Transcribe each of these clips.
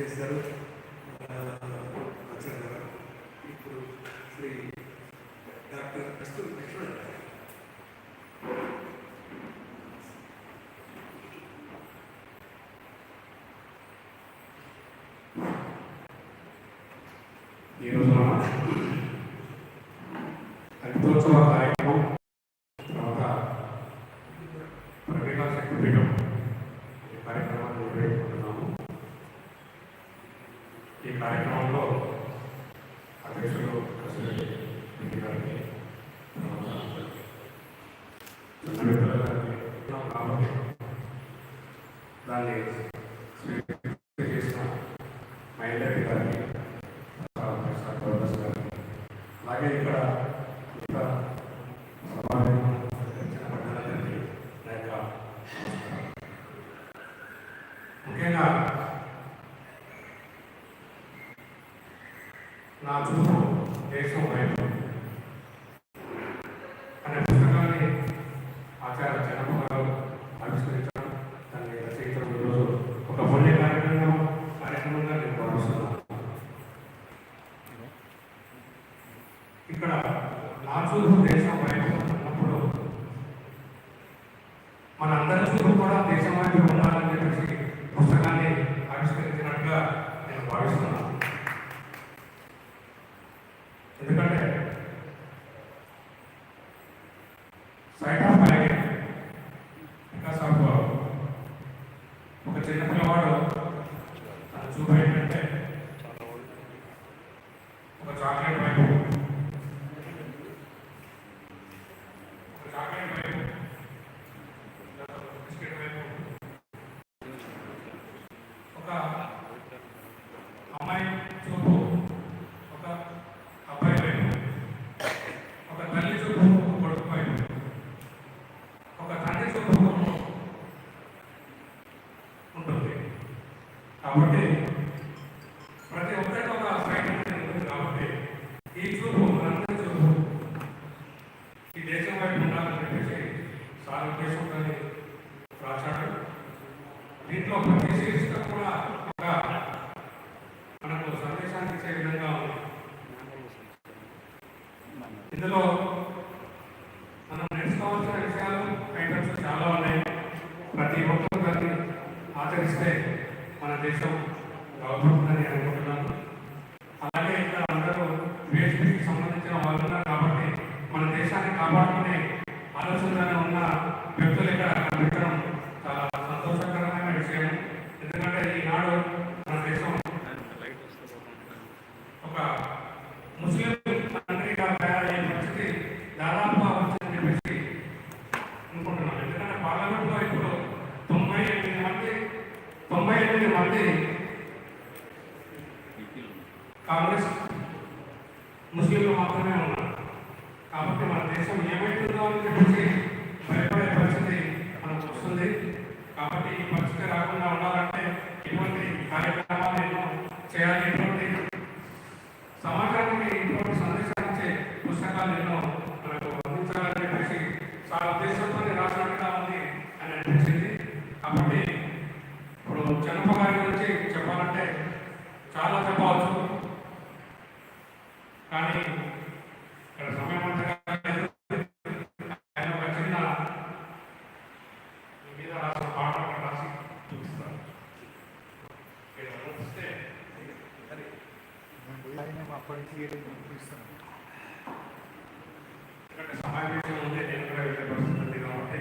చేశారు. ఇప్పుడు శ్రీ డాక్టర్ కస్తూరి కృష్ణ ఈరోజు కార్యక్రమంలో అధ్యక్షులు ప్రెసిడెంట్ గారికి దాన్ని స్వీకరించి చేసిన మహిళ గారికి అలాగే ఇక్కడ ఇంకా సమావేశం ముఖ్యంగా నా చూపు దేశం Right కాబట్టి ప్రతి ఒక్కరికి ఒక సైడ్ ఉంటుంది కాబట్టి ఈ చూపు మనందరి చూపు ఈ దేశం వైపు ఉండాలని చెప్పేసి సార్ ఉద్దేశంతో రాశాడు. దీంట్లో ప్రతి శీర్షిక కూడా ఒక మనకు సందేశాన్ని ఇచ్చే విధంగా ఉంది. ఇందులో మనం నేర్చుకోవాల్సిన విషయాలు ఐటమ్స్ చాలా ఉన్నాయి ప్రతి ఒక్కరు దాన్ని ఆచరిస్తే మన దేశం బాగుంటుందని అనుకుంటున్నాను అలాగే ఇక్కడ అందరూ వేస్ట్కి సంబంధించిన వాళ్ళు ఉన్నారు కాబట్టి మన దేశాన్ని కాపాడుకునే ఆలోచనలో ఉన్న వ్యక్తులు ఇక్కడ కనిపించడం చాలా సంతోషకరమైన విషయం ఎందుకంటే ఈనాడు మన దేశం ఒక ముస్లిం కంట్రీగా తయారయ్యే పరిస్థితి దాదాపుగా వచ్చిందని చెప్పేసి అనుకుంటున్నాను ఎందుకంటే పార్లమెంట్లో ఇప్పుడు తొంభై ఎనిమిది మంది తొంభై ఎనిమిది మంది కాంగ్రెస్ ముస్లింలు మాత్రమే ఉన్నారు. కాబట్టి మన దేశం ఏమైతుందో అని చెప్పేసి భయపడే పరిస్థితి మనకు వస్తుంది. కాబట్టి ఈ పరిస్థితి రాకుండా ఉండాలంటే ఇటువంటి కార్యక్రమాలు ఎన్నో చేయాలి ఇటువంటి సమాజానికి ఇటువంటి సందేశాలు ఇచ్చే పుస్తకాలు ఎన్నో మనకు అందించాలని చెప్పేసి చాలా ఉద్దేశంతో రాష్ట్రంగా ఉంది అని అనిపించింది. కాబట్టి జనప గారి గురించి చెప్పాలంటే చాలా చెప్పవచ్చు. కానీ ఇక్కడ సమయం అంతగా ఆయన ఒక చిన్న మీద రాసిన పాట రాసి చూపిస్తాను. ఇక్కడ చూస్తే సమావేశం ఉంటే నేను కూడా వెళ్ళే పరిస్థితి కాబట్టి.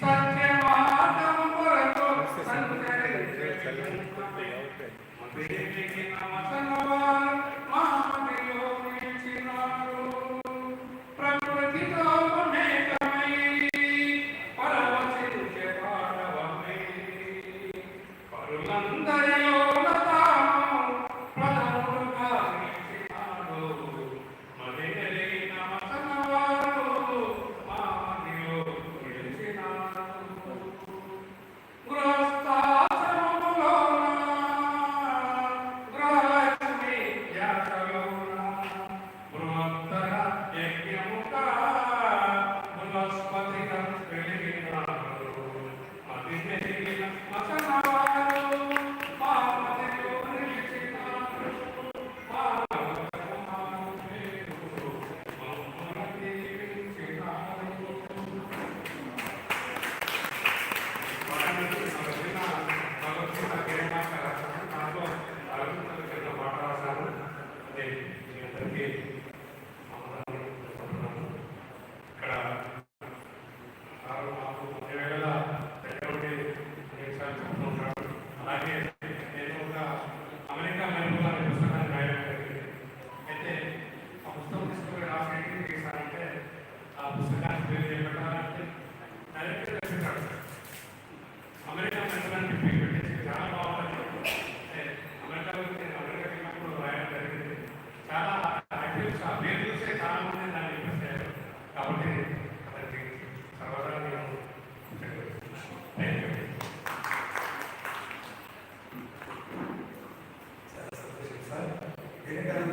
सत्य Gracias.